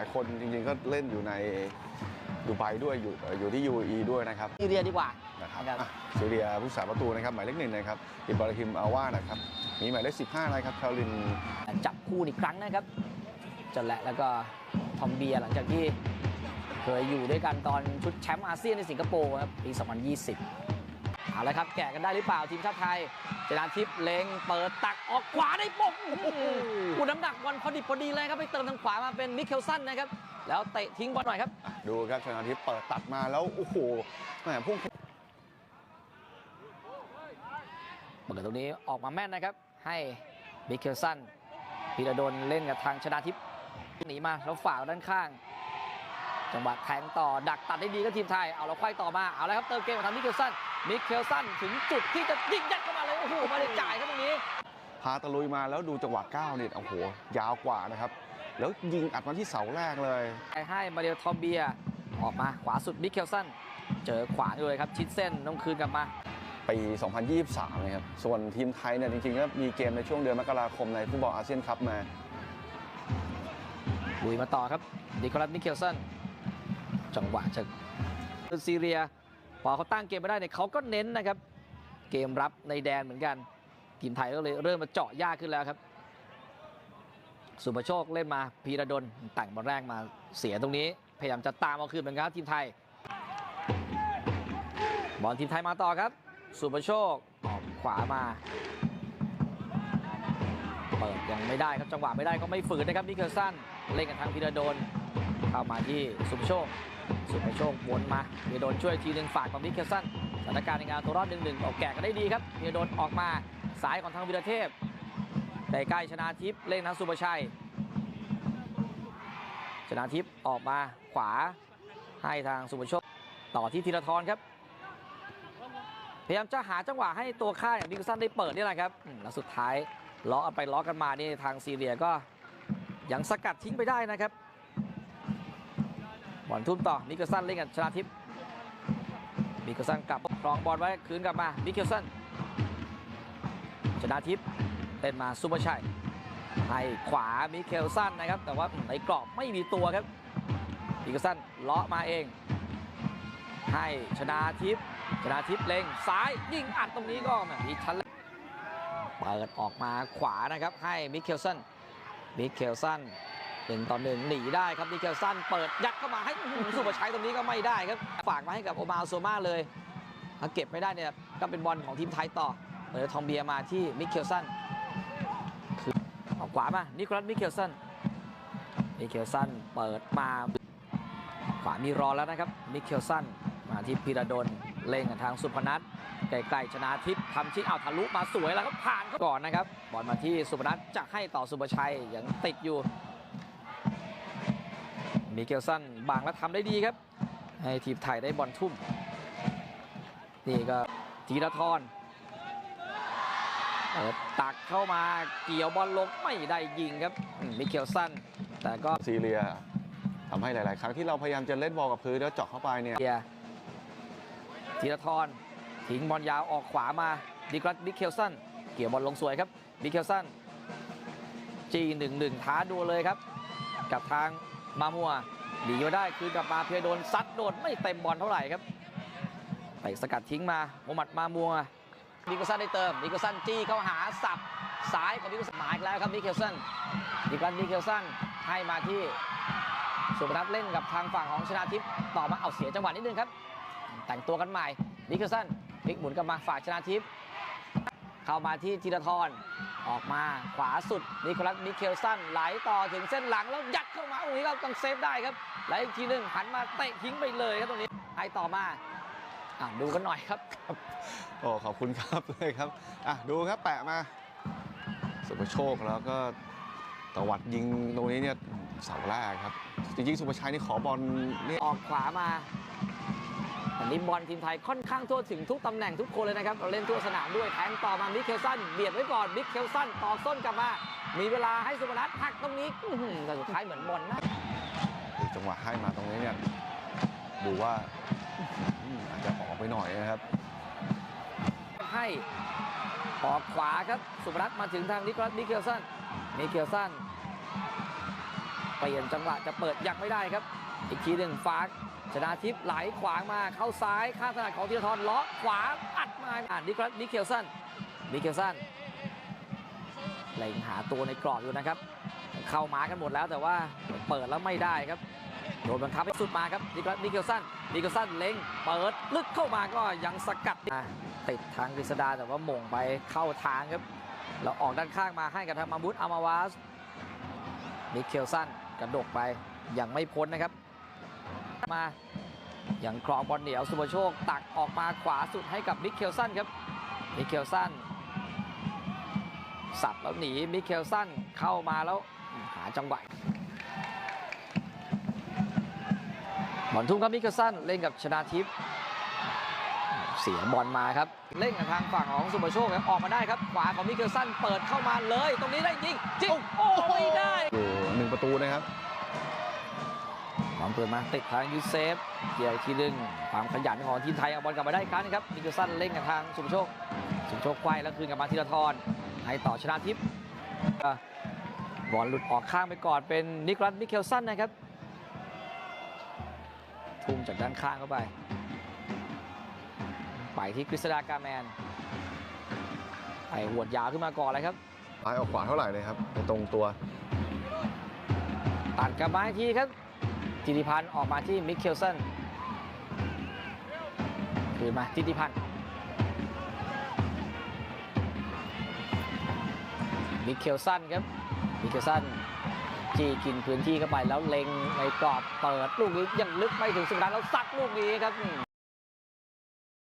ายคนจริงๆก็เล่นอยู่ในดูไบด้วยอยู่เอ่ออยู่ที่ UAE ด้วยนะครับซีเรียดีกว่านะครับครับอะซีเรียผู้สาประตูนะครับหมายเลขหนึ่งนะครับอิบราฮิมอาว่านะครับมีหมายเลข15นะครับคารินจับคู่อีกครั้งนะครับจนแหละแล้วก็ทอมเบียร์หลังจากที่เคยอยู่ด้วยกันตอนชุดแชมป์อาเซียนในสิงคโปร์ครับปี 2020 เอาละครับแกะกันได้หรือเปล่าทีมชาติไทยชนะทิพย์เล็งเปิดตักออกขวาได้ปกกูน้ำหนักบอลพอดิบพอดีเลยครับไปเติมทางขวามาเป็นมิเคลสันนะครับ แล้วเตะทิ้งบอลหน่อยครับอะดูครับชนะทิพย์เปิดตัดมาแล้วโอ้โหแหมพุ่งเปิดตรงนี้ออกมาแม่นนะครับ ให้มิเคลสันพีระดนเล่นกับทางชนะทิพย์หนีมาแล้วฝากด้านข้างจังหวะแทงต่อดักตัดได้ดีก็ทีมไทยเอาเราควายต่อมาเอาแล้วครับเติมเกมมาทางมิเคลสัน มิเคลสันถึงจุดที่จะยิงยัดเข้ามาเลยโอ้โหไม่ได้จ่ายครับตรงนี้ พาตะลุยมาแล้วดูจังหวะก้าวเนี่ยโอ้โห ยาวกว่านะครับ แล้วยิงอัดมาที่เสาแรกเลยไปให้มาเดลทอมเบียออกมาขวาสุดมิเคลสันเจอขวาอยู่เลยครับชิดเส้นต้องคืนกลับมาปี 2023 นะครับ ส่วนทีมไทยเนี่ยจริงๆก็มีเกมในช่วงเดือนมกราคมในฟุตบอลอาเซียนคัพมาลุยมาต่อครับดิคอลัสมิเคลสันจังหวะจะซีเรีย พอเขาตั้งเกมไม่ได้เนี่ยเขาก็เน้นนะครับ เกมรับในแดนเหมือนกันทีมไทยก็เลยเริ่มมาเจาะยากขึ้นแล้วครับ สุภโชคเล่นมาพีระดลแต่งบอลแรกมาเสียตรงนี้ พยายามจะตามเอาคืนเหมือนกันครับทีมไทย บอลทีมไทยมาต่อครับ สุภโชคออกขวามาเปิดยังไม่ได้ครับจังหวะไม่ได้ก็ไม่ฝืนนะครับมิเคลสันเล่นกับทางพีระดล เข้ามาที่สุภโชค สุภโชควนมาเพีระดลช่วยทีหนึ่งฝากกับมิเคลสันสถานการณ์ในงานตัวรอดหนึ่งหนึ่งออกแกะกันได้ดีครับเพีระดลออกมาสายของทางวีรเทพใกล้ๆชนาทิพย์เล่นทางสุภชัย ชนาทิพย์ออกมาขวาให้ทางสุภโชค ต่อที่ธีรทรครับ พยายามจะหาจังหวะให้ตัวข้าอย่างดิกสันได้เปิดนี่แหละครับแล้วสุดท้ายล้อกันไปล้อกันมานี่ทางซีเรียก็ยังสกัดทิ้งไปได้นะครับ บอลทุ่มต่อมิเกลสันเล่นกับชนาทิพย์มิเกลสันกลับครองบอลไว้คืนกลับมามิเกลสันชนาทิพย์เล่นมาซูเปอร์ชัยให้ขวามิเคลสันนะครับ แต่ว่าในกรอบไม่มีตัวครับมิเกลสันเลาะมาเอง ให้ชนาทิพย์ชนะทิพย์เล็งซ้ายยิงอัดตรงนี้ก็แบบมีชั้นเปิดออกมาขวานะครับให้มิเคลสันมิเคลสัน หนึ่งต่อหนึ่งหนีได้ครับมิเคลสันเปิดยัดเข้ามาให้สุภาชัยตรงนี้ก็ไม่ได้ครับ ฝากมาให้กับโอมาโซมาเลยถ้าเก็บไม่ได้เนี่ยก็เป็นบอลของทีมไทยต่อเปิดทอมเบียมาที่มิเคลสันคือออกขวามานิโคลัสมิเคลสันมิเคลสันเปิดมาขวามีรอแล้วนะครับมิเคลสันมาที่พีระดลเล่นกับทางสุพนัทใกลๆชนะทิพย์ทำชิงเอาทะลุมาสวยแล้วก็ผ่านเขาก่อนนะครับบอลมาที่สุพนัทจะให้ต่อสุภชัยยังติดอยู่ มิเคลสันบางแล้วทำได้ดีครับ ให้ทีมไทยได้บอลทุ่ม นี่ก็ธีรทรเปิดตักเข้ามาเกี่ยวบอลลงไม่ได้ยิงครับอืมมิเคลสันแต่ก็ซีเรียทำให้หลาย ๆ ครั้งที่เราพยายามจะเล่นบอลกับพื้นแล้วเจาะเข้าไปเนี่ยเกียร์ธีรทรทิ้งบอลยาวออกขวามาดิกรัตบิเคลสันเกี่ยวบอลลงสวยครับบิเคลสันจีหนึ่งหนึ่งท้าดูเลยครับ กับทาง มามัวหนีมาได้คืนกลับมาเพียโดนซัดโดนไม่เต็มบอลเท่าไหร่ครับไปสกัดทิ้งมาโมมัดมามัวบิเคลสันได้เติมบิเคลสันจี้เข้าหาสับซ้ายของบิเคสันหมายแล้วครับบิเคลสันดิกรัตบิเคลสันให้มาที่สุพนัทเล่นกับทางฝั่งของชนาทิพย์ต่อมาเอาเสียจังหวะนิดนึงครับ แต่งตัวกันใหม่นิคลสันพลิกหมุนกลับมาฝ่ายชนาทิพย์ เข้ามาที่ธีรทรออกมาขวาสุดนิโคลัสมิเคลสันไหลต่อถึงเส้นหลังแล้วยัดเข้ามาโอ้ยเราต้องเซฟได้ครับแล้วอีกทีหนึ่งหันมาเตะทิ้งไปเลยครับตรงนี้ให้ต่อมาอะดูกันหน่อยครับโอ้ขอบคุณครับเลยครับอะดูครับแปะมา สุภโชคแล้วก็ตวัดยิงตรงนี้เนี่ยเสาแรกครับจริงๆสุภชัยนี่ขอบอลเนี่ยออกขวามา วันนี้บอลทีมไทยค่อนข้างทั่วถึงทุกตำแหน่งทุกคนเลยนะครับ เราเล่นทั่วสนามด้วยแทงต่อมามิเคลสันเบียดไว้ก่อนมิเคลสันต่อส้นกลับมา มีเวลาให้สุพนัทหักตรงนี้อื้อหือแต่สุดท้ายเหมือนบอลนะจังหวะให้มาตรงนี้เนี่ยดูว่าอืมอาจจะออกไปหน่อยนะครับให้ออกขวาครับสุพนัทมาถึงทางนิโคลัสมิเคลสันมิเคลสันเปลี่ยนจังหวะจะเปิดยังไม่ได้ครับ อีกทีหนึ่งฟาก ชนาทิพย์ไหลขวางมาเข้าซ้ายข้างถนัดของธีรทรเลาะขวาอัดมาอ่านดิครัสดิเคลสันดิเคลสันเล็งหาตัวในกรอบอยู่นะครับ เข้ามากันหมดแล้วแต่ว่าเปิดแล้วไม่ได้ครับโดนบังคับให้สุดมาครับดิครัสดิเคลสันดิเคลสันเล็งเปิดลึกเข้ามาก็ยังสกัดติดทางกฤษดาแต่ว่าหม่งไปเข้าทางครับแล้วออกด้านข้างมาให้กับทางมาบุตอามาวาสดิเคลสันกระดกไปยังไม่พ้นนะครับ มาอย่างครองบอลเหนียวสุภโชคตักออกมาขวาสุดให้กับมิเคลสันครับมิเคลสันสับแล้วหนีมิเคลสันเข้ามาแล้วหาจังหวะบอลทุ่มครับมิเคลสันเล่นกับชนาทิพย์เสียบอลมาครับ เล่นกับทางฝั่งของสุภโชคครับออกมาได้ครับขวาของมิเคลสันเปิดเข้ามาเลย ตรงนี้ได้ยิงจิงโอ้ไม่ได้หนึ่งประตูนะครับ บอลเปิดมาติดทางยูเซฟเกียร์อีกทีหนึงความขยันของทีมไทยเอาบอลกลับมาได้อีกครั้งนะครับมิเกลสันเล่นกับทางสุภโชคสุภโชคไขว้แล้วคืนกลับมาธีรทรให้ต่อชนะทิพย์อะบอลหลุดออกข้างไปก่อนเป็นนิโคลัสมิเคลสันนะครับทุ่มจากด้านข้างเข้าไป ไปที่กฤษดากาแมนไปหวดยาวขึ้นมาก่อนเลยครับซ้ายออกขวาเท่าไหร่เลยครับในตรงตัว ตัดกลับมาอีกทีครับ จิติพันธ์ออกมาที่มิเคลสันคืนมาจิติพันธ์มิเคลสันครับมิเคลสันจี้กินพื้นที่เข้าไปแล้วเล็งในกรอบเปิดลูกนี้ยังลึกไม่ถึงสุดท้ายแล้วซัดลูกนี้ครับ